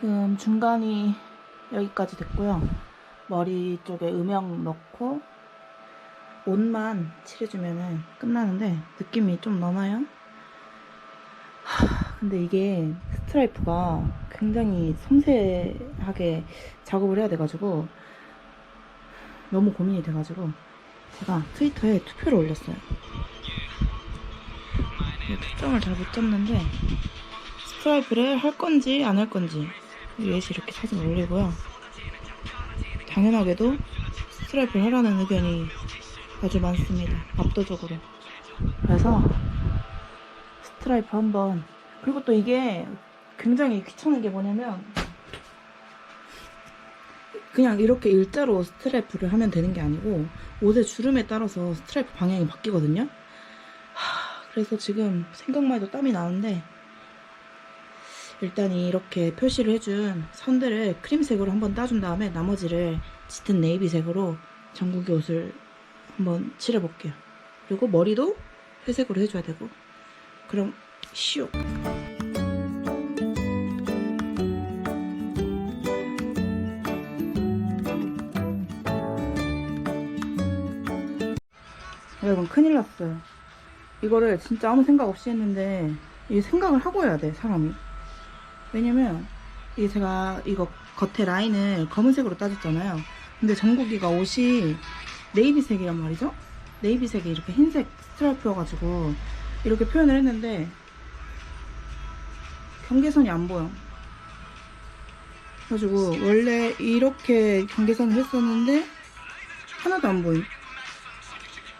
지금 중간이 여기까지 됐고요. 머리 쪽에 음영 넣고 옷만 칠해주면 끝나는데 느낌이 좀 나나요? 하, 근데 이게 스트라이프가 굉장히 섬세하게 작업을 해야 돼가지고 너무 고민이 돼가지고 제가 트위터에 투표를 올렸어요. 특정을 잘 못 잡는데 스트라이프를 할 건지 안 할 건지 위에서 이렇게 사진 올리고요. 당연하게도 스트라이프를 하라는 의견이 아주 많습니다. 압도적으로. 그래서 스트라이프 한번 그리고 또 이게 굉장히 귀찮은 게 뭐냐면 그냥 이렇게 일자로 스트라이프를 하면 되는 게 아니고 옷의 주름에 따라서 스트라이프 방향이 바뀌거든요. 하, 그래서 지금 생각만 해도 땀이 나는데 일단 이렇게 표시를 해준 선들을 크림색으로 한번 따준 다음에 나머지를 짙은 네이비색으로 전국의 옷을 한번 칠해볼게요. 그리고 머리도 회색으로 해줘야 되고 그럼 시오 여러분 큰일 났어요. 이거를 진짜 아무 생각 없이 했는데 이 생각을 하고 해야 돼 사람이. 왜냐면 이게 제가 이거 겉에 라인을 검은색으로 따졌잖아요. 근데 정국이가 옷이 네이비색이란 말이죠. 네이비색에 이렇게 흰색 스트라이프여가지고 이렇게 표현을 했는데 경계선이 안 보여. 그래가지고 원래 이렇게 경계선을 했었는데 하나도 안 보임.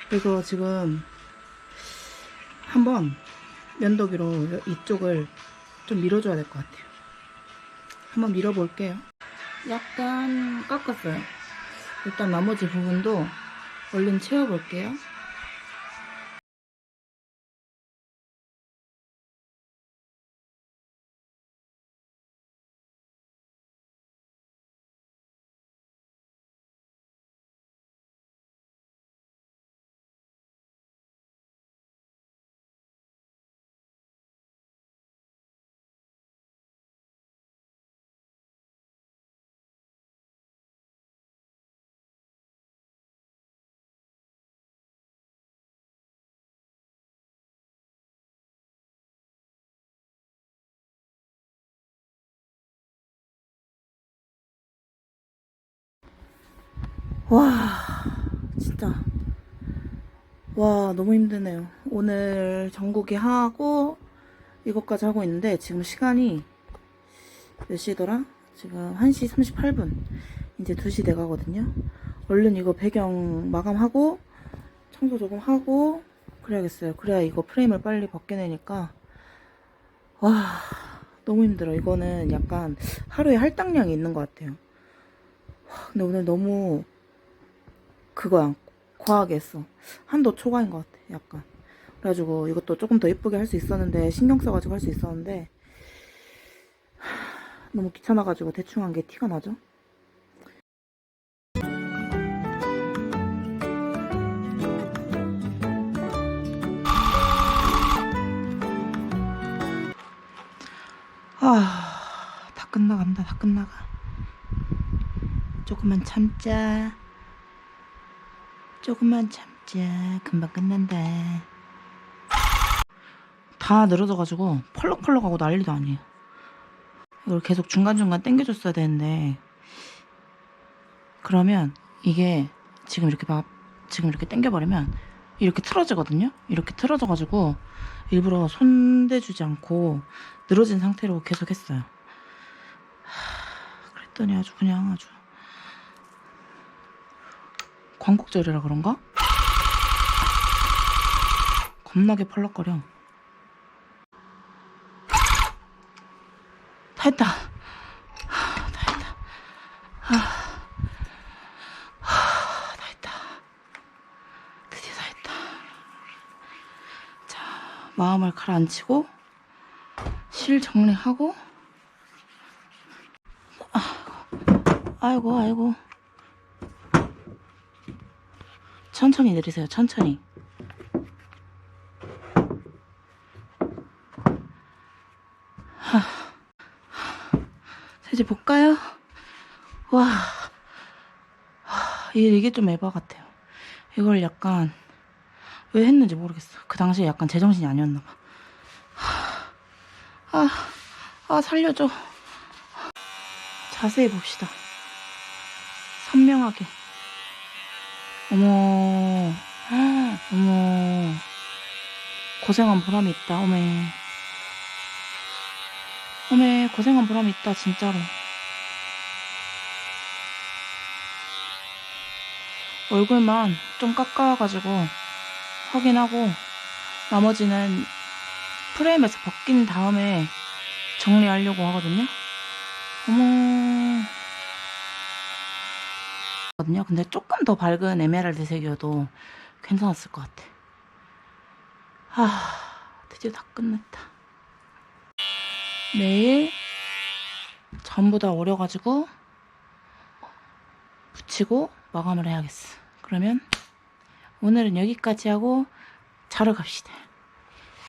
그래서 지금 한번 면도기로 이쪽을 좀 밀어줘야 될 것 같아요. 한번 밀어볼게요. 약간 깎았어요. 일단 나머지 부분도 얼른 채워볼게요. 와, 진짜. 와, 너무 힘드네요. 오늘 전국이 하고 이것까지 하고 있는데 지금 시간이 몇 시더라? 지금 1시 38분. 이제 2시 돼 가거든요. 얼른 이거 배경 마감하고 청소 조금 하고 그래야겠어요. 그래야 이거 프레임을 빨리 벗겨내니까 와, 너무 힘들어. 이거는 약간 하루에 할당량이 있는 것 같아요. 와, 근데 오늘 너무 그거야. 과하게 했어. 한도 초과인 것 같아. 약간. 그래가지고 이것도 조금 더 예쁘게 할 수 있었는데 신경 써가지고 할 수 있었는데 하, 너무 귀찮아가지고 대충 한 게 티가 나죠? 아, 다 끝나간다. 다 끝나가. 조금만 참자. 조금만 참자. 금방 끝난다. 다 늘어져가지고 펄럭펄럭하고 난리도 아니에요. 이걸 계속 중간중간 당겨줬어야 되는데 그러면 이게 지금 이렇게 막 지금 이렇게 당겨버리면 이렇게 틀어지거든요. 이렇게 틀어져가지고 일부러 손대주지 않고 늘어진 상태로 계속 했어요. 하, 그랬더니 아주 그냥 아주 광곡절이라 그런가? 겁나게 펄럭거려. 다 했다. 하, 다 했다. 하, 하, 다 했다. 드디어 다 했다. 자, 마음을 가라앉히고, 실 정리하고, 아, 아이고, 아이고. 천천히 내리세요, 천천히. 이제 볼까요? 와, 하, 이게 좀 에바 같아요. 이걸 약간 왜 했는지 모르겠어. 그 당시에 약간 제정신이 아니었나 봐. 하, 아, 아 살려줘. 자세히 봅시다. 선명하게. 어머, 헉, 어머, 고생한 보람이 있다. 어메, 어메, 고생한 보람이 있다. 진짜로. 얼굴만 좀 깎아가지고 확인하고 나머지는 프레임에서 벗긴 다음에 정리하려고 하거든요. 어머. 근데 조금 더 밝은 에메랄드색이어도 괜찮았을 것 같아. 아, 드디어 다 끝냈다. 내일 전부 다 오려가지고 붙이고 마감을 해야겠어. 그러면 오늘은 여기까지 하고 자러 갑시다.